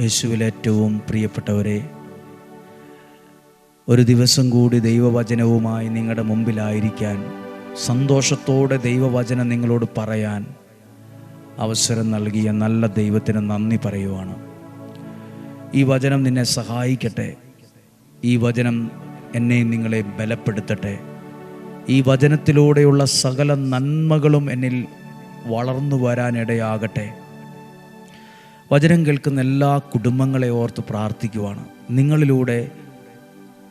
യേശുവിൽ ഏറ്റവും പ്രിയപ്പെട്ടവരെ ഒരു ദിവസം കൂടി ദൈവവചനവുമായി നിങ്ങളുടെ മുമ്പിലായിരിക്കാൻ സന്തോഷത്തോടെ ദൈവവചനം നിങ്ങളോട് പറയാൻ അവസരം നൽകിയ നല്ല ദൈവത്തിന് നന്ദി പറയുവാണ്. ഈ വചനം നിന്നെ സഹായിക്കട്ടെ. ഈ വചനം എന്നെ നിങ്ങളെ ബലപ്പെടുത്തട്ടെ. ഈ വചനത്തിലൂടെയുള്ള സകല നന്മകളും എന്നിൽ വളർന്നു വരാനിടയാകട്ടെ. വചനം കേൾക്കുന്ന എല്ലാ കുടുംബങ്ങളെ ഓർത്ത് പ്രാർത്ഥിക്കുവാണ്. നിങ്ങളിലൂടെ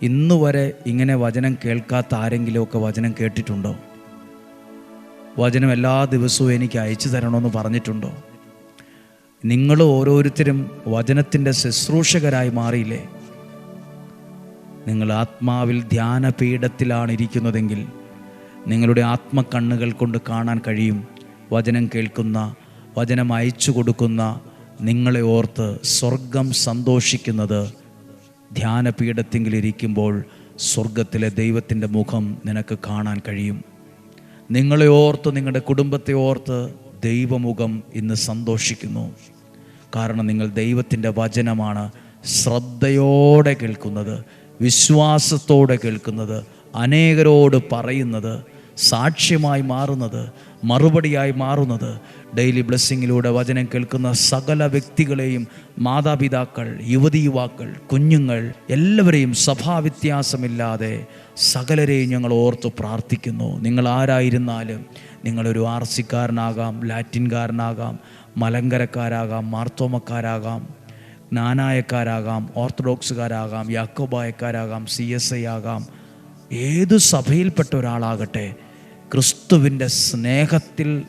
ഇന്നു വരെ ഇങ്ങനെ വചനം കേൾക്കാത്ത ആരെങ്കിലുമൊക്കെ വചനം കേട്ടിട്ടുണ്ടോ? വചനം എല്ലാ ദിവസവും എനിക്ക് അയച്ചു തരണമെന്ന് പറഞ്ഞിട്ടുണ്ടോ? നിങ്ങൾ ഓരോരുത്തരും വചനത്തിന്റെ ശുശ്രൂഷകരായി മാറിയില്ലേ? നിങ്ങൾ ആത്മാവിൽ ധ്യാനപീഠത്തിലാണ് ഇരിക്കുന്നതെങ്കിൽ നിങ്ങളുടെ ആത്മക്കണ്ണുകൾ കൊണ്ട് കാണാൻ കഴിയും. വചനം കേൾക്കുന്ന വചനം അയച്ചു കൊടുക്കുന്ന നിങ്ങളെ ഓർത്ത് സ്വർഗം സന്തോഷിക്കുന്നത് ധ്യാനപീഠത്തിങ്കിലിരിക്കുമ്പോൾ സ്വർഗത്തിലെ ദൈവത്തിന്റെ മുഖം നിനക്ക് കാണാൻ കഴിയും. നിങ്ങളെ ഓർത്ത് നിങ്ങളുടെ കുടുംബത്തെ ഓർത്ത് ദൈവമുഖം ഇന്ന് സന്തോഷിക്കുന്നു. കാരണം നിങ്ങൾ ദൈവത്തിന്റെ വചനമാണ് ശ്രദ്ധയോടെ കേൾക്കുന്നത് വിശ്വാസത്തോടെ കേൾക്കുന്നത് അനേകരോട് പറയുന്നത് സാക്ഷ്യമായി മാറുന്നത് മറുപടിയായി മാറുന്നത് ഡെയിലി ബ്ലെസ്സിങ്ങിലൂടെ വചനം കേൾക്കുന്ന സകല വ്യക്തികളെയും മാതാപിതാക്കൾ യുവതി യുവാക്കൾ കുഞ്ഞുങ്ങൾ എല്ലാവരെയും സഭാവ്യത്യാസമില്ലാതെ സകലരെയും ഞങ്ങൾ ഓർത്ത് പ്രാർത്ഥിക്കുന്നു. നിങ്ങൾ ആരായിരുന്നാലും നിങ്ങളൊരു ആർ സിക്കാരനാകാം ലാറ്റിൻകാരനാകാം മലങ്കരക്കാരാകാം മാർത്തോമക്കാരാകാം ജ്ഞാനായക്കാരാകാം ഓർത്തഡോക്സുകാരാകാം യാക്കോബായക്കാരാകാം സി എസ് ഐ ആകാം ഏത് സഭയിൽപ്പെട്ട ഒരാളാകട്ടെ ക്രിസ്തുവിന്റെ സ്നേഹത്തിൽ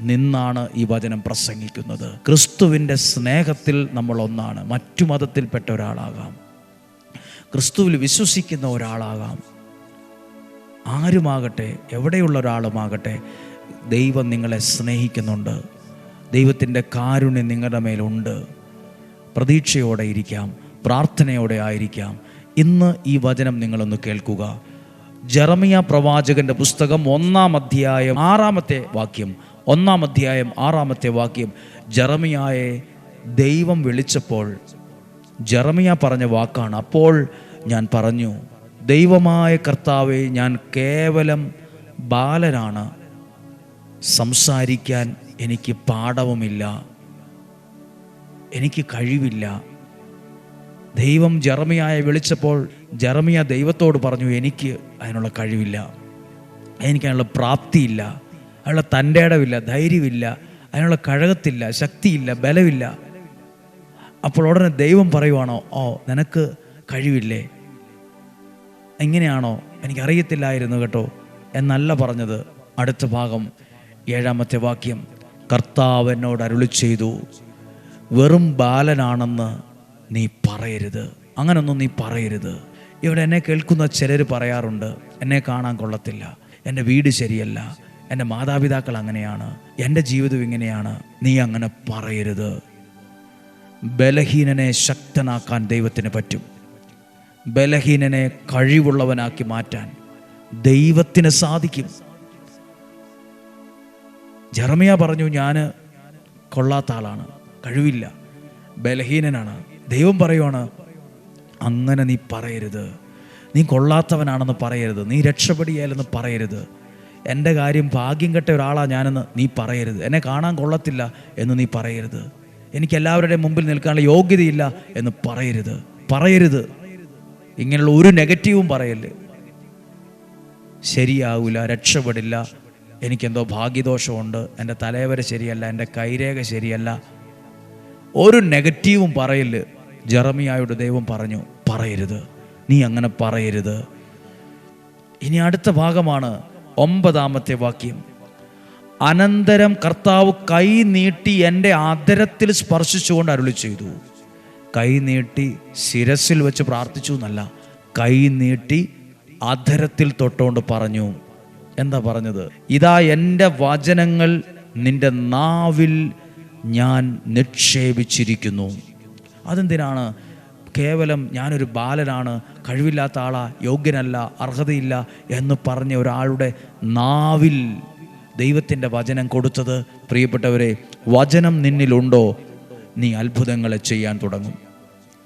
നിന്നാണ് ഈ വചനം പ്രസംഗിക്കുന്നത്. ക്രിസ്തുവിന്റെ സ്നേഹത്തിൽ നമ്മൾ ഒന്നാണ്. മറ്റു മതത്തിൽപ്പെട്ട ഒരാളാകാം. ക്രിസ്തുവിൽ വിശ്വസിക്കുന്ന ഒരാളാകാം. ആരുമാകട്ടെ എവിടെയുള്ള ഒരാളുമാകട്ടെ ദൈവം നിങ്ങളെ സ്നേഹിക്കുന്നുണ്ട്. ദൈവത്തിന്റെ കാരുണ്യം നിങ്ങളുടെ മേലുണ്ട് പ്രതീക്ഷയോടെ ഇരിക്കാം. പ്രാർത്ഥനയോടെ ആയിരിക്കാം. ഇന്ന് ഈ വചനം നിങ്ങളൊന്ന് കേൾക്കുക. ജെറമിയ പ്രവാചകന്റെ പുസ്തകം ഒന്നാം അധ്യായം ആറാമത്തെ വാക്യം. ഒന്നാം അധ്യായം ആറാമത്തെ വാക്യം ജറമിയായെ ദൈവം വിളിച്ചപ്പോൾ ജറമിയ പറഞ്ഞ വാക്കാണ്. അപ്പോൾ ഞാൻ പറഞ്ഞു ദൈവമായ കർത്താവെ ഞാൻ കേവലം ബാലനാണ്. സംസാരിക്കാൻ എനിക്ക് പാഠവുമില്ല. എനിക്ക് കഴിവില്ല. ദൈവം ജെറമിയായെ വിളിച്ചപ്പോൾ ജെറമിയ ദൈവത്തോട് പറഞ്ഞു എനിക്ക് അതിനുള്ള കഴിവില്ല. എനിക്ക് അതിനുള്ള പ്രാപ്തിയില്ല. അതിനുള്ള തന്റെ ഇടവില്ല ധൈര്യമില്ല അതിനുള്ള കഴകത്തില്ല ശക്തിയില്ല ബലമില്ല. അപ്പോൾ ഉടനെ ദൈവം പറയുവാണോ ഓ നിനക്ക് കഴിവില്ലേ? എങ്ങനെയാണോ എനിക്കറിയത്തില്ലായിരുന്നു കേട്ടോ എന്നല്ല പറഞ്ഞത്. അടുത്ത ഭാഗം ഏഴാമത്തെ വാക്യം കർത്താവ് എന്നോട് അരുളി ചെയ്തു വെറും ബാലനാണെന്ന് നീ പറയരുത്. അങ്ങനൊന്നും നീ പറയരുത്. ഇവിടെ എന്നെ കേൾക്കുന്ന ചിലർ പറയാറുണ്ട് എന്നെ കാണാൻ കൊള്ളത്തില്ല എന്റെ വീട് ശരിയല്ല എന്റെ മാതാപിതാക്കൾ അങ്ങനെയാണ് എന്റെ ജീവിതം ഇങ്ങനെയാണ്. നീ അങ്ങനെ പറയരുത്. ബലഹീനനെ ശക്തനാക്കാൻ ദൈവത്തിന് പറ്റും. ബലഹീനനെ കഴിവുള്ളവനാക്കി മാറ്റാൻ ദൈവത്തിന് സാധിക്കും. ജർമിയ പറഞ്ഞു ഞാൻ കൊള്ളാത്ത ആളാണ് കഴിവില്ല ബലഹീനനാണ്. ദൈവം പറയുവാണ് അങ്ങനെ നീ പറയരുത്. നീ കൊള്ളാത്തവനാണെന്ന് പറയരുത്. നീ രക്ഷപ്പെടിയാലെന്ന് പറയരുത്. എന്റെ കാര്യം ഭാഗ്യം കെട്ട ഒരാളാണ് ഞാനെന്ന് നീ പറയരുത്. എന്നെ കാണാൻ കൊള്ളത്തില്ല എന്ന് നീ പറയരുത്. എനിക്ക് എല്ലാവരുടെയും മുമ്പിൽ നിൽക്കാനുള്ള യോഗ്യതയില്ല എന്ന് പറയരുത്. പറയരുത്. ഇങ്ങനെയുള്ള ഒരു നെഗറ്റീവും പറയല്ലേ. ശരിയാവില്ല രക്ഷപ്പെടില്ല. എനിക്കെന്തോ ഭാഗ്യദോഷമുണ്ട്. എന്റെ തലവര ശരിയല്ല എന്റെ കൈരേഖ ശരിയല്ല. ഒരു നെഗറ്റീവും പറയൽ ജറമിയായുടെ ദൈവം പറഞ്ഞു പറയരുത്. നീ അങ്ങനെ പറയരുത്. ഇനി അടുത്ത ഭാഗമാണ് ഒമ്പതാമത്തെ വാക്യം. അനന്തരം കർത്താവ് കൈ നീട്ടി എന്റെ ആദരത്തിൽ സ്പർശിച്ചുകൊണ്ട് അരുളി ചെയ്തു. കൈ നീട്ടി ശിരസിൽ വെച്ച് പ്രാർത്ഥിച്ചു എന്നല്ല കൈ നീട്ടി അധരത്തിൽ തൊട്ടുകൊണ്ട് പറഞ്ഞു. എന്താ പറഞ്ഞത്? ഇതാ എന്റെ വചനങ്ങൾ നിന്റെ നാവിൽ ഞാൻ നിക്ഷേപിച്ചിരിക്കുന്നു. അതെന്തിനാണ്? കേവലം ഞാനൊരു ബാലനാണ് കഴിവില്ലാത്ത ആളാ യോഗ്യനല്ല അർഹതയില്ല എന്ന് പറഞ്ഞ ഒരാളുടെ നാവിൽ ദൈവത്തിന്റെ വചനം കൊടുത്തത്. പ്രിയപ്പെട്ടവരെ വചനം നിന്നിലുണ്ടോ? നീ അത്ഭുതങ്ങളെ ചെയ്യാൻ തുടങ്ങും.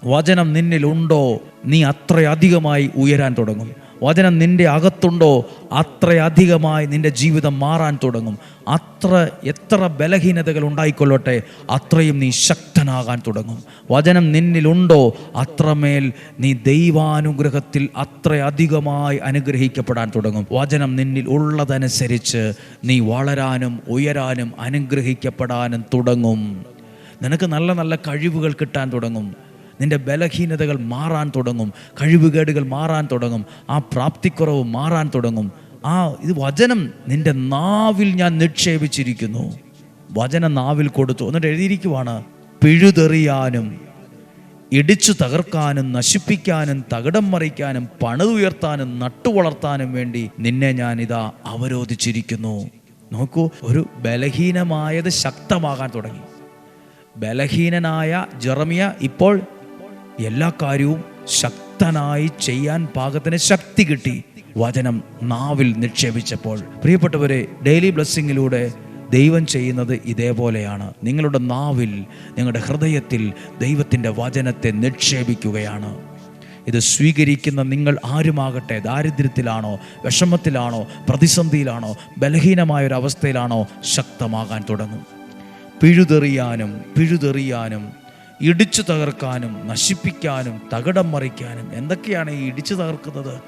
വചനം നിന്നിലുണ്ടോ? നീ അത്രയധികമായി ഉയരാൻ തുടങ്ങും. വചനം നിന്റെ അകത്തുണ്ടോ? അത്രയധികമായി നിന്റെ ജീവിതം മാറാൻ തുടങ്ങും. അത്ര എത്ര ബലഹീനതകൾ ഉണ്ടായിക്കൊള്ളട്ടെ അത്രയും നീ ശക്തനാകാൻ തുടങ്ങും. വചനം നിന്നിലുണ്ടോ? അത്രമേൽ നീ ദൈവാനുഗ്രഹത്തിൽ അത്രയധികമായി അനുഗ്രഹിക്കപ്പെടാൻ തുടങ്ങും. വചനം നിന്നിൽ ഉള്ളതനുസരിച്ച് നീ വളരാനും ഉയരാനും അനുഗ്രഹിക്കപ്പെടാനും തുടങ്ങും. നിനക്ക് നല്ല നല്ല കഴിവുകൾ കിട്ടാൻ തുടങ്ങും. നിന്റെ ബലഹീനതകൾ മാറാൻ തുടങ്ങും കഴിവുകേടുകൾ മാറാൻ തുടങ്ങും ആ പ്രാപ്തിക്കുറവ് മാറാൻ തുടങ്ങും. ആ ഇത് വചനം നിന്റെ നാവിൽ ഞാൻ നിക്ഷേപിച്ചിരിക്കുന്നു. വചനം നാവിൽ കൊടുത്തു. എന്നിട്ട് എഴുതിയിരിക്കുവാണ് പിഴുതെറിയാനും ഇടിച്ചു തകർക്കാനും നശിപ്പിക്കാനും തകിടം മറിക്കാനും പണിതുയർത്താനും നട്ടുവളർത്താനും വേണ്ടി നിന്നെ ഞാൻ ഇതാ അവരോധിച്ചിരിക്കുന്നു. നോക്കൂ ഒരു ബലഹീനമായത് ശക്തമാകാൻ തുടങ്ങി. ബലഹീനനായ ജെറമിയ ഇപ്പോൾ എല്ലാ കാര്യവും ശക്തനായി ചെയ്യാൻ പാകത്തിന് ശക്തി കിട്ടി. വചനം നാവിൽ നിക്ഷേപിച്ചപ്പോൾ. പ്രിയപ്പെട്ടവരെ ഡെയിലി ബ്ലെസ്സിങ്ങിലൂടെ ദൈവം ചെയ്യുന്നത് ഇതേപോലെയാണ്. നിങ്ങളുടെ നാവിൽ നിങ്ങളുടെ ഹൃദയത്തിൽ ദൈവത്തിന്റെ വചനത്തെ നിക്ഷേപിക്കുകയാണ്. ഇത് സ്വീകരിക്കുന്ന നിങ്ങൾ ആരുമാകട്ടെ? ദാരിദ്ര്യത്തിലാണോ? വിഷമത്തിലാണോ? പ്രതിസന്ധിയിലാണോ? ബലഹീനമായ ഒരു അവസ്ഥയിലാണോ ശക്തമാകാൻ തുടങ്ങും. പിഴുതെറിയാനും പിഴുതെറിയാനും ഇടിച്ചു തകർക്കാനും നശിപ്പിക്കാനും തകിടം മറിക്കാനും എന്തൊക്കെയാണ് ഈ ഇടിച്ചു തകർക്കുന്നത്?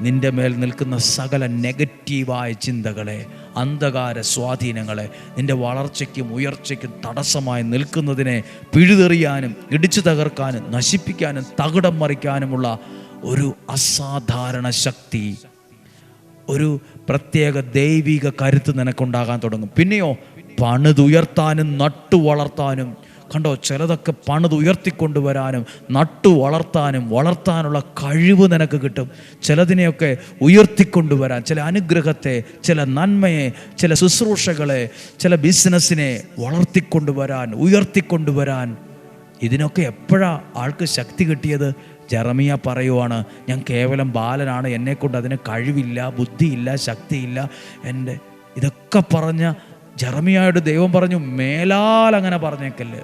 നിന്റെ മേൽ നിൽക്കുന്ന സകല നെഗറ്റീവായ ചിന്തകളെ അന്ധകാര സ്വാധീനങ്ങളെ നിന്റെ വളർച്ചയ്ക്കും ഉയർച്ചയ്ക്കും തടസ്സമായി നിൽക്കുന്നതിനെ പിഴുതെറിയാനും ഇടിച്ചു തകർക്കാനും നശിപ്പിക്കാനും തകിടം മറിക്കാനുമുള്ള ഒരു അസാധാരണ ശക്തി ഒരു പ്രത്യേക ദൈവിക കരുത്ത് നിനക്കുണ്ടാകാൻ തുടങ്ങും. പിന്നെയോ പണിതുയർത്താനും നട്ടു വളർത്താനും കണ്ടോ ചിലതൊക്കെ പണിത് ഉയർത്തിക്കൊണ്ടുവരാനും നട്ടു വളർത്താനും വളർത്താനുള്ള കഴിവ് നിനക്ക് കിട്ടും. ചിലതിനെയൊക്കെ ഉയർത്തിക്കൊണ്ടുവരാൻ ചില അനുഗ്രഹത്തെ ചില നന്മയെ ചില ശുശ്രൂഷകളെ ചില ബിസിനസ്സിനെ വളർത്തിക്കൊണ്ടുവരാൻ ഉയർത്തിക്കൊണ്ടുവരാൻ. ഇതിനൊക്കെ എപ്പോഴാണ് ആൾക്ക് ശക്തി കിട്ടിയത്? ജെറമിയ പറയുവാണ് ഞാൻ കേവലം ബാലനാണ് എന്നെക്കൊണ്ട് അതിന് കഴിവില്ല ബുദ്ധിയില്ല ശക്തിയില്ല. എന്റെ ഇതൊക്കെ പറഞ്ഞ ജെറമിയായോട് ദൈവം പറഞ്ഞു മേലാൽ അങ്ങനെ പറഞ്ഞേക്കല്ലേ.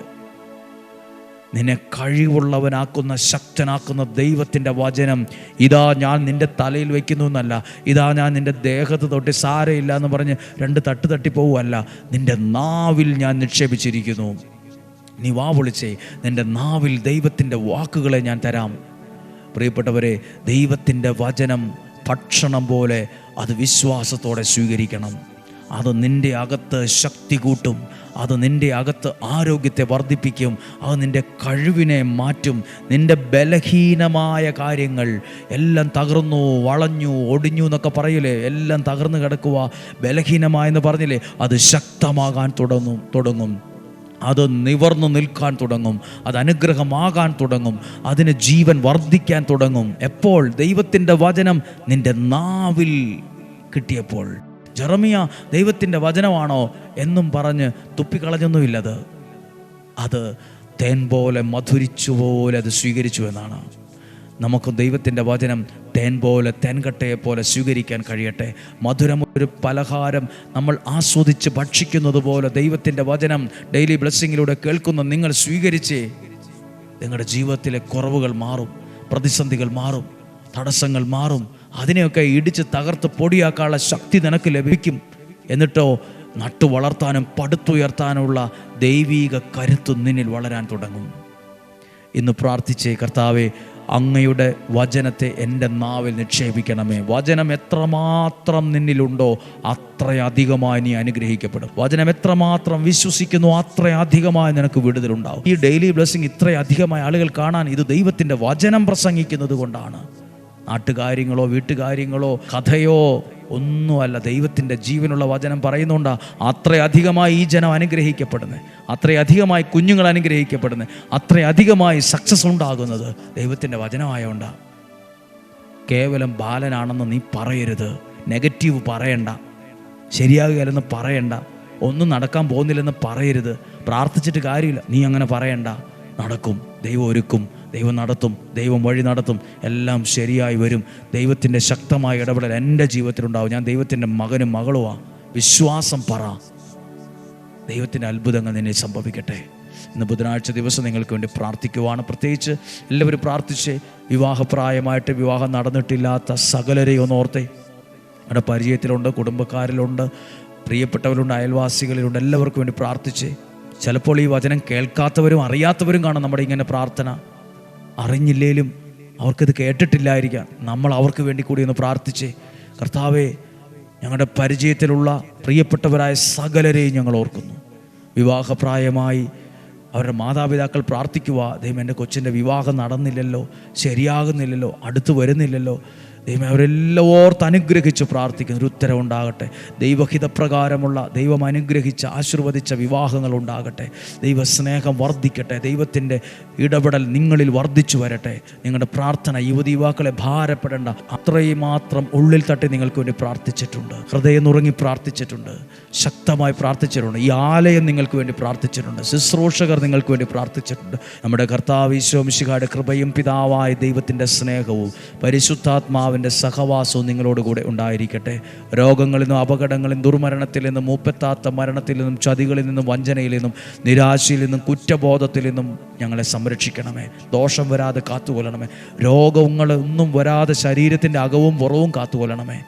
നിന്നെ കഴിവുള്ളവനാക്കുന്ന ശക്തനാക്കുന്ന ദൈവത്തിന്റെ വചനം ഇതാ ഞാൻ നിന്റെ തലയിൽ വയ്ക്കുന്നു എന്നല്ല. ഇതാ ഞാൻ നിന്റെ ദേഹത്ത് തൊട്ട് സാരയില്ല എന്ന് പറഞ്ഞ് രണ്ട് തട്ട് തട്ടിപ്പോവുമല്ല നിന്റെ നാവിൽ ഞാൻ നിക്ഷേപിച്ചിരിക്കുന്നു. നീ വാ വിളിച്ചേ നിന്റെ നാവിൽ ദൈവത്തിന്റെ വാക്കുകളെ ഞാൻ തരാം. പ്രിയപ്പെട്ടവരെ ദൈവത്തിന്റെ വചനം ഭക്ഷണം പോലെ അത് വിശ്വാസത്തോടെ സ്വീകരിക്കണം. അത് നിന്റെ അകത്ത് ശക്തി കൂട്ടും. അത് നിന്റെ അകത്ത് ആരോഗ്യത്തെ വർദ്ധിപ്പിക്കും. അത് നിന്റെ കഴിവിനെ മാറ്റും. നിന്റെ ബലഹീനമായ കാര്യങ്ങൾ എല്ലാം തകർന്നു വളഞ്ഞു ഒടിഞ്ഞു എന്നൊക്കെ പറയില്ലേ? എല്ലാം തകർന്നു കിടക്കുക. ബലഹീനമായെന്ന് പറഞ്ഞില്ലേ? അത് ശക്തമാകാൻ തുടങ്ങും തുടങ്ങും. അത് നിവർന്നു നിൽക്കാൻ തുടങ്ങും. അത് അനുഗ്രഹമാകാൻ തുടങ്ങും. അതിന് ജീവൻ വർദ്ധിക്കാൻ തുടങ്ങും. എപ്പോൾ? ദൈവത്തിന്റെ വചനം നിന്റെ നാവിൽ കിട്ടിയപ്പോൾ. ജെറമിയ ദൈവത്തിന്റെ വചനമാണോ എന്നും പറഞ്ഞ് തുപ്പിക്കളഞ്ഞൊന്നുമില്ലത്. അത് തേൻ പോലെ മധുരിച്ചു പോലെ അത് സ്വീകരിച്ചു എന്നാണ്. നമുക്ക് ദൈവത്തിന്റെ വചനം തേൻ പോലെ തേൻകട്ടയെ പോലെ സ്വീകരിക്കാൻ കഴിയട്ടെ. മധുരം ഒരു പലഹാരം നമ്മൾ ആസ്വദിച്ച് ഭക്ഷിക്കുന്നത് പോലെ ദൈവത്തിന്റെ വചനം ഡെയിലി ബ്ലെസ്സിങ്ങിലൂടെ കേൾക്കുന്ന നിങ്ങൾ സ്വീകരിച്ച് നിങ്ങളുടെ ജീവിതത്തിലെ കുറവുകൾ മാറും പ്രതിസന്ധികൾ മാറും തടസ്സങ്ങൾ മാറും. അതിനെയൊക്കെ ഇടിച്ച് തകർത്ത് പൊടിയാക്കാനുള്ള ശക്തി നിനക്ക് ലഭിക്കും. എന്നിട്ടോ നട്ടു വളർത്താനും പടുത്തുയർത്താനുള്ള ദൈവീക കരുത്തു നിന്നിൽ വളരാൻ തുടങ്ങും. ഇന്ന് പ്രാർത്ഥിച്ചേ കർത്താവെ അങ്ങയുടെ വചനത്തെ എന്റെ നാവിൽ നിക്ഷേപിക്കണമേ. വചനം എത്രമാത്രം നിന്നിലുണ്ടോ അത്രയധികമായി നീ അനുഗ്രഹിക്കപ്പെടും. വചനം എത്രമാത്രം വിശ്വസിക്കുന്നു അത്രയധികമായി നിനക്ക് വിടുതലുണ്ടാവും ഈ ഡെയിലി ബ്ലെസ്സിങ് ഇത്രയധികമായ ആളുകൾ കാണാൻ ഇത് ദൈവത്തിന്റെ വചനം പ്രസംഗിക്കുന്നത് കൊണ്ടാണ്. നാട്ടുകാര്യങ്ങളോ വീട്ടുകാര്യങ്ങളോ കഥയോ ഒന്നുമല്ല. ദൈവത്തിന്റെ ജീവനുള്ള വചനം പറയുന്നുണ്ട് അത്രയധികമായി ഈ ജനം അനുഗ്രഹിക്കപ്പെടുന്നത് അത്രയധികമായി കുഞ്ഞുങ്ങൾ അനുഗ്രഹിക്കപ്പെടുന്നത് അത്രയധികമായി സക്സസ് ഉണ്ടാകുന്നത് ദൈവത്തിന്റെ വചനമായോണ്ടാണ് കേവലം ബാലനാണെന്ന് നീ പറയരുത്. നെഗറ്റീവ് പറയണ്ട. ശരിയാകുകയല്ലെന്ന് പറയണ്ട. ഒന്നും നടക്കാൻ പോകുന്നില്ലെന്ന് പറയരുത്. പ്രാർത്ഥിച്ചിട്ട് കാര്യമില്ല. നീ അങ്ങനെ പറയണ്ട. നടക്കും. ദൈവം ഒരുക്കും. ദൈവം നടത്തും ദൈവം വഴി നടത്തും എല്ലാം ശരിയായി വരും. ദൈവത്തിന്റെ ശക്തമായ ഇടപെടൽ എന്റെ ജീവിതത്തിലുണ്ടാവും ഞാൻ ദൈവത്തിന്റെ മകനും മകളുമാ വിശ്വാസം പറ. ദൈവത്തിന്റെ അത്ഭുതങ്ങൾ നിന്നെ സംഭവിക്കട്ടെ. ഇന്ന് ബുധനാഴ്ച ദിവസം നിങ്ങൾക്ക് വേണ്ടി പ്രാർത്ഥിക്കുവാണ്. പ്രത്യേകിച്ച് എല്ലാവരും പ്രാർത്ഥിച്ച് വിവാഹപ്രായമായിട്ട് വിവാഹം നടന്നിട്ടില്ലാത്ത സകലരെയും ഓർത്തേ. നമ്മുടെ പരിചയത്തിലുണ്ട് കുടുംബക്കാരിലുണ്ട് പ്രിയപ്പെട്ടവരുണ്ട് അയൽവാസികളിലുണ്ട്. എല്ലാവർക്കും വേണ്ടി പ്രാർത്ഥിച്ച് ചിലപ്പോൾ ഈ വചനം കേൾക്കാത്തവരും അറിയാത്തവരും കാണും നമ്മുടെ ഇങ്ങനെ പ്രാർത്ഥന. അറിഞ്ഞില്ലേലും അവർക്കിത് കേട്ടിട്ടില്ലായിരിക്കാം. നമ്മൾ അവർക്ക് വേണ്ടി കൂടി ഒന്ന് പ്രാർത്ഥിച്ച് കർത്താവെ ഞങ്ങളുടെ പരിചയത്തിലുള്ള പ്രിയപ്പെട്ടവരായ സകലരെയും ഞങ്ങൾ ഓർക്കുന്നു. വിവാഹപ്രായമായി അവരുടെ മാതാപിതാക്കൾ പ്രാർത്ഥിക്കുക ദൈവം എന്റെ കൊച്ചിന്റെ വിവാഹം നടന്നില്ലല്ലോ ശരിയാകുന്നില്ലല്ലോ അടുത്ത് വരുന്നില്ലല്ലോ. ദൈവം അവരെല്ലാം ഓർത്ത് അനുഗ്രഹിച്ച് പ്രാർത്ഥിക്കുന്നു ഒരു ഉത്തരവുണ്ടാകട്ടെ. ദൈവഹിതപ്രകാരമുള്ള ദൈവം അനുഗ്രഹിച്ച് ആശീർവദിച്ച വിവാഹങ്ങൾ ഉണ്ടാകട്ടെ. ദൈവസ്നേഹം വർദ്ധിക്കട്ടെ. ദൈവത്തിന്റെ ഇടപെടൽ നിങ്ങളിൽ വർദ്ധിച്ചു വരട്ടെ. നിങ്ങളുടെ പ്രാർത്ഥന യുവതി യുവാക്കളെ ഭാരപ്പെടേണ്ട അത്രയും മാത്രം ഉള്ളിൽ തട്ടി നിങ്ങൾക്ക് വേണ്ടി പ്രാർത്ഥിച്ചിട്ടുണ്ട്. ഹൃദയം നുറങ്ങി പ്രാർത്ഥിച്ചിട്ടുണ്ട്. ശക്തമായി പ്രാർത്ഥിച്ചിട്ടുണ്ട്. ഈ ആലയം നിങ്ങൾക്ക് വേണ്ടി പ്രാർത്ഥിച്ചിട്ടുണ്ട്. ശുശ്രൂഷകർ നിങ്ങൾക്ക് വേണ്ടി പ്രാർത്ഥിച്ചിട്ടുണ്ട്. നമ്മുടെ കർത്താവ് ഈശോമിശിഖായുടെ കൃപയും പിതാവായ ദൈവത്തിന്റെ സ്നേഹവും പരിശുദ്ധാത്മാവിന്റെ സഹവാസവും നിങ്ങളോട് കൂടെ ഉണ്ടായിരിക്കട്ടെ. രോഗങ്ങളിൽ നിന്നും അപകടങ്ങളിൽ നിന്നും ദുർമരണത്തിൽ നിന്നും മൂപ്പത്താത്ത മരണത്തിൽ നിന്നും ചതികളിൽ നിന്നും വഞ്ചനയിൽ നിന്നും നിരാശയിൽ നിന്നും കുറ്റബോധത്തിൽ നിന്നും ഞങ്ങളെ സംരക്ഷിക്കണമേ. ദോഷം വരാതെ കാത്തുകൊല്ലണമേ രോഗങ്ങളൊന്നും വരാതെ ശരീരത്തിന്റെ അകവും പുറവും കാത്തുകൊല്ലണമേ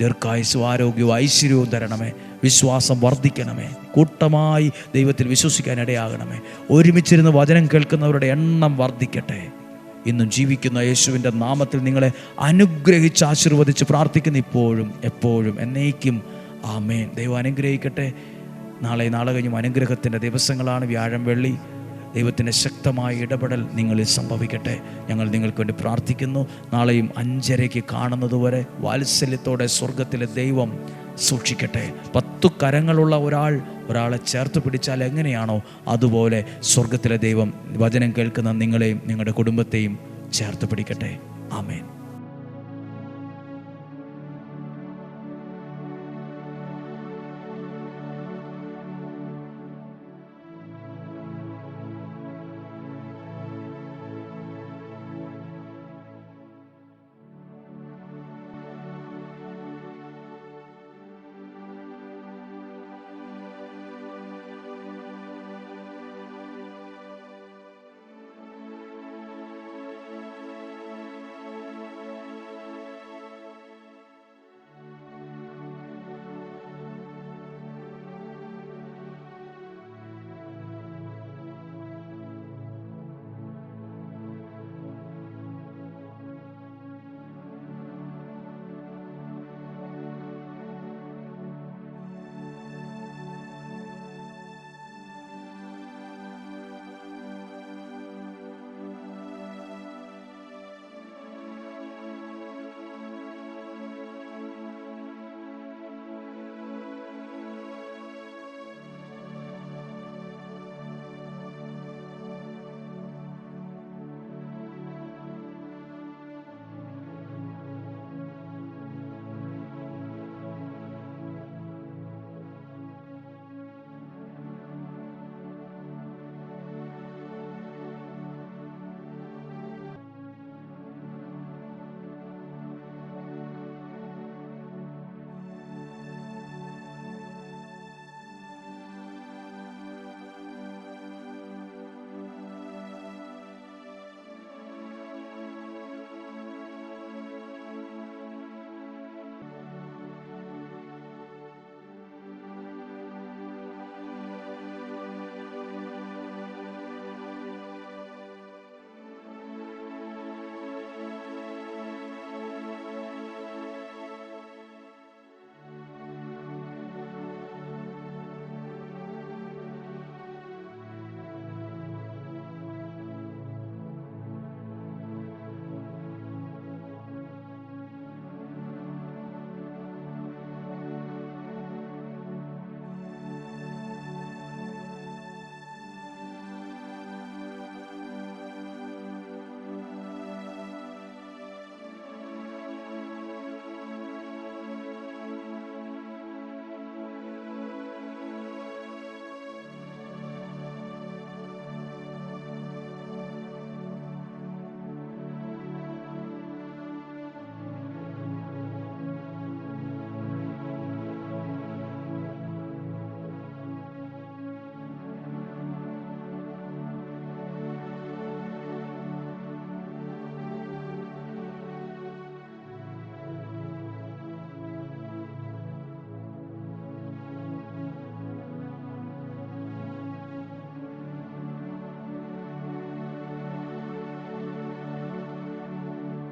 ദീർഘായുസ്സും ആരോഗ്യവും ഐശ്വര്യവും തരണമേ. വിശ്വാസം വർദ്ധിക്കണമേ. കൂട്ടമായി ദൈവത്തിൽ വിശ്വസിക്കാൻ ഇടയാകണമേ. ഒരുമിച്ചിരുന്ന് വചനം കേൾക്കുന്നവരുടെ എണ്ണം വർദ്ധിക്കട്ടെ. ഇന്നും ജീവിക്കുന്ന യേശുവിന്റെ നാമത്തിൽ നിങ്ങളെ അനുഗ്രഹിച്ച് ആശീർവദിച്ച് പ്രാർത്ഥിക്കുന്ന ഇപ്പോഴും എപ്പോഴും എന്നേക്കും. ആമേൻ. ദൈവം അനുഗ്രഹിക്കട്ടെ. നാളെ നാളെ കഴിഞ്ഞും അനുഗ്രഹത്തിന്റെ ദിവസങ്ങളാണ്. വ്യാഴം വെള്ളി ദൈവത്തിന്റെ ശക്തമായ ഇടപെടൽ നിങ്ങളിൽ സംഭവിക്കട്ടെ. ഞങ്ങൾ നിങ്ങൾക്ക് വേണ്ടി പ്രാർത്ഥിക്കുന്നു. നാളെയും അഞ്ചരയ്ക്ക് കാണുന്നതുവരെ വാത്സല്യത്തോടെ സ്വർഗത്തിലെ ദൈവം സൂക്ഷിക്കട്ടെ. പത്തു കരങ്ങളുള്ള ഒരാൾ ഒരാളെ ചേർത്ത് പിടിച്ചാൽ എങ്ങനെയാണോ അതുപോലെ സ്വർഗത്തിലെ ദൈവം വചനം കേൾക്കുന്ന നിങ്ങളെയും നിങ്ങളുടെ കുടുംബത്തെയും ചേർത്ത് പിടിക്കട്ടെ. ആമേൻ.